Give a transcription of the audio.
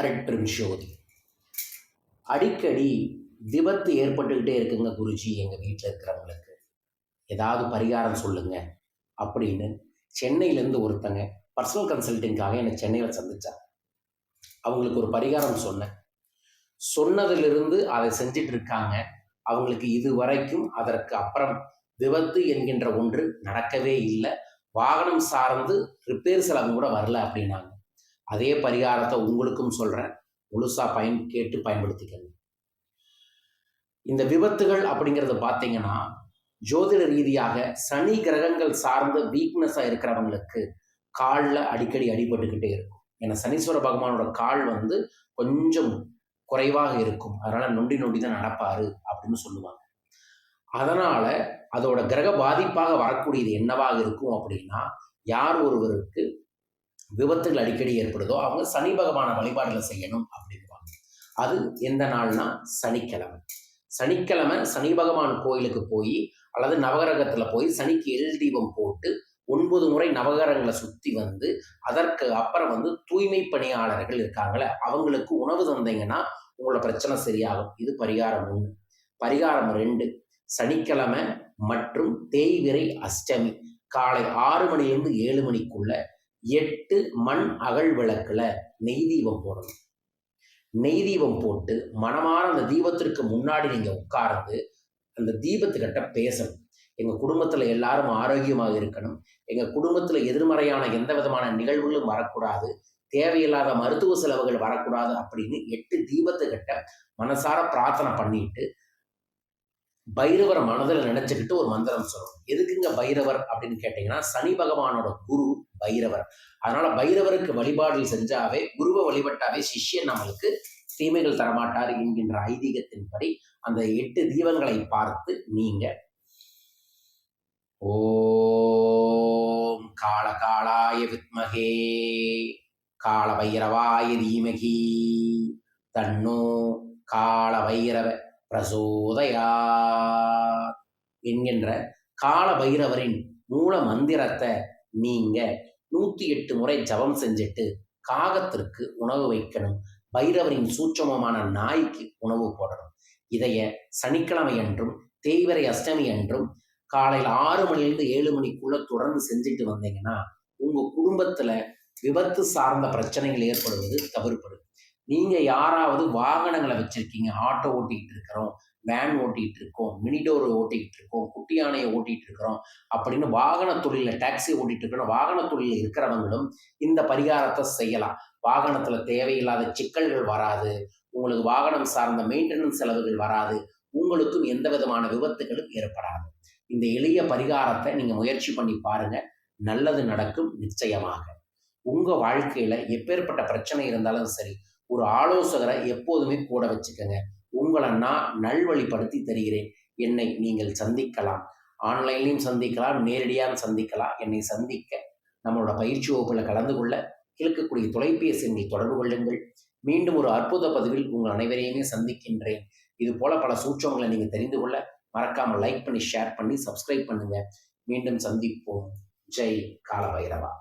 அரட்பெரும் ஜோதி அடிக்கடி விபத்து ஏற்பட்டுக்கிட்டே இருக்குங்க குருஜி எங்கள் வீட்டில் இருக்கிறவங்களுக்கு. ஏதாவது பரிகாரம் சொல்லுங்க அப்படின்னு சென்னையிலேருந்து ஒருத்தங்க பர்சனல் கன்சல்டிங்காக என்னை சென்னையில் சந்தித்தாங்க அவங்களுக்கு ஒரு பரிகாரம் சொன்னேன். சொன்னதிலிருந்து அதை செஞ்சிட்டு இருக்காங்க. அவங்களுக்கு இது வரைக்கும் அதற்கு அப்புறம் விபத்து என்கின்ற ஒன்று நடக்கவே இல்லை. வாகனம் சார்ந்து ரிப்பேர் செலவு கூட வரல அப்படின்னாங்க. அதே பரிகாரத்தை உங்களுக்கும் சொல்கிறேன் முழுசாக பயன் கேட்டு பயன்படுத்திக்கங்க. இந்த விபத்துகள் அப்படிங்கிறத பார்த்தீங்கன்னா ஜோதிட ரீதியாக சனி கிரகங்கள் சார்ந்த வீக்னஸாக இருக்கிறவங்களுக்கு காலில் அடிக்கடி அடிபட்டுக்கிட்டே இருக்கும். ஏன்னா சனீஸ்வர பகவானோட கால் வந்து கொஞ்சம் குறைவாக இருக்கும். அதனால் நொண்டி நொண்டி தான் நடப்பார் அப்படின்னு சொல்லுவாங்க. அதனால் அதோட கிரக பாதிப்பாக வரக்கூடியது என்னவாக இருக்கும் அப்படின்னா யார் ஒருவருக்கு விபத்துகள் அடிக்கடி ஏற்படுதோ அவங்க சனி பகவான வழிபாடுகளை செய்யணும் அப்படின்வாங்க அது எந்த நாள்னா சனிக்கிழமை. சனிக்கிழமை சனி பகவான் கோயிலுக்கு போய் அல்லது நவகிரகத்தில் போய் சனிக்கு எல் தீபம் போட்டு ஒன்பது முறை நவகரங்களை சுற்றி வந்து அதற்கு அப்புறம் வந்து தூய்மை பணியாளர்கள் இருக்காங்களே அவங்களுக்கு உணவு தந்தீங்கன்னா உங்களோட பிரச்சனை சரியாகும். இது பரிகாரம் ஒன்று பரிகாரம் ரெண்டு. சனிக்கிழமை மற்றும் தேய்விரை அஷ்டமி. காலை ஆறு மணிலேருந்து ஏழு மணிக்குள்ள எட்டு மண் அகல் விளக்கில் நெய் தீபம் போடணும். நெய் தீபம் போட்டு மனமான அந்த தீபத்திற்கு முன்னாடி நீங்கள் உட்கார்ந்து அந்த தீபத்துக்கிட்ட பேசணும். எங்கள் குடும்பத்தில் எல்லாரும் ஆரோக்கியமாக இருக்கணும். எங்கள் குடும்பத்தில் எதிர்மறையான எந்த விதமான நிகழ்வுகளும் வரக்கூடாது. தேவையில்லாத மருத்துவ செலவுகள் வரக்கூடாது அப்படின்னு எட்டு தீபத்துக்கிட்ட மனசார பிரார்த்தனை பண்ணிட்டு பைரவரை மனதில் நினைச்சுக்கிட்டு ஒரு மந்திரம் சொல்லணும் எதுக்குங்க பைரவர் அப்படின்னு கேட்டிங்கன்னா சனி பகவானோட குரு பைரவர் அதனால பைரவருக்கு வழிபாடு செஞ்சாவே குருவை வழிபட்டாவே சிஷ்யன் நம்மளுக்கு தீமைகள் தரமாட்டார் என்கின்ற ஐதீகத்தின்படி அந்த எட்டு தீபங்களை பார்த்து நீங்க ஓம் கால காலாய வித்மகே கால பைரவாய தீமகி தன்னோ கால பைரவ பிரசோதயா என்கின்ற கால பைரவரின் மூல மந்திரத்தை நீங்க நூத்தி எட்டு முறை ஜபம் செஞ்சுட்டு காகத்திற்கு உணவு வைக்கணும். பைரவரின் சூட்சமமான நாய்க்கு உணவு போடணும். இதைய சனிக்கிழமை என்றும் தேய்வரை அஷ்டமி என்றும் காலையில் ஆறு மணிலிருந்து ஏழு மணிக்குள்ள தொடர்ந்து செஞ்சுட்டு வந்தீங்கன்னா உங்க குடும்பத்துல விபத்து சார்ந்த பிரச்சனைகள் ஏற்படுவது தவிர்ப்படும் நீங்கள் யாராவது வாகனங்களை வச்சுருக்கீங்க. ஆட்டோ ஓட்டிகிட்டு இருக்கிறோம் வேன் ஓட்டிகிட்டு இருக்கோம் மினிடோர் ஓட்டிக்கிட்டு இருக்கோம் குட்டி யானையை ஓட்டிகிட்டு இருக்கிறோம் அப்படின்னு வாகன தொழிலில் டாக்ஸி ஓட்டிகிட்டு இருக்கிறோம் வாகன தொழிலில் இருக்கிறவங்களும் இந்த பரிகாரத்தை செய்யலாம். வாகனத்தில் தேவையில்லாத சிக்கல்கள் வராது. உங்களுக்கு வாகனம் சார்ந்த மெயின்டெனன்ஸ் செலவுகள் வராது. உங்களுக்கும் எந்த விதமான விபத்துகளும் ஏற்படாது. இந்த எளிய பரிகாரத்தை நீங்கள் முயற்சி பண்ணி பாருங்கள் நல்லது நடக்கும் நிச்சயமாக. உங்கள் வாழ்க்கையில் எப்பேற்பட்ட பிரச்சனை இருந்தாலும் சரி ஒரு ஆலோசகரை எப்போதுமே கூட வச்சுக்கோங்க. உங்களை நான் நல்வழிப்படுத்தி தருகிறேன். என்னை நீங்கள் சந்திக்கலாம். ஆன்லைன்லையும் சந்திக்கலாம். நேரடியாக சந்திக்கலாம். என்னை சந்திக்க நம்மளோட பயிற்சி வகுப்பில் கலந்து கொள்ள கிழக்கக்கூடிய தொலைபேசி எண்ணில் தொடர்பு கொள்ளுங்கள். மீண்டும் ஒரு அற்புத பதிவில் உங்கள் அனைவரையுமே சந்திக்கின்றேன். இது போல பல சூற்றங்களை நீங்கள் தெரிந்து கொள்ள மறக்காமல் லைக் பண்ணி ஷேர் பண்ணி சப்ஸ்கிரைப் பண்ணுங்க. மீண்டும் சந்திப்போம். ஜெய் காலபைரவா.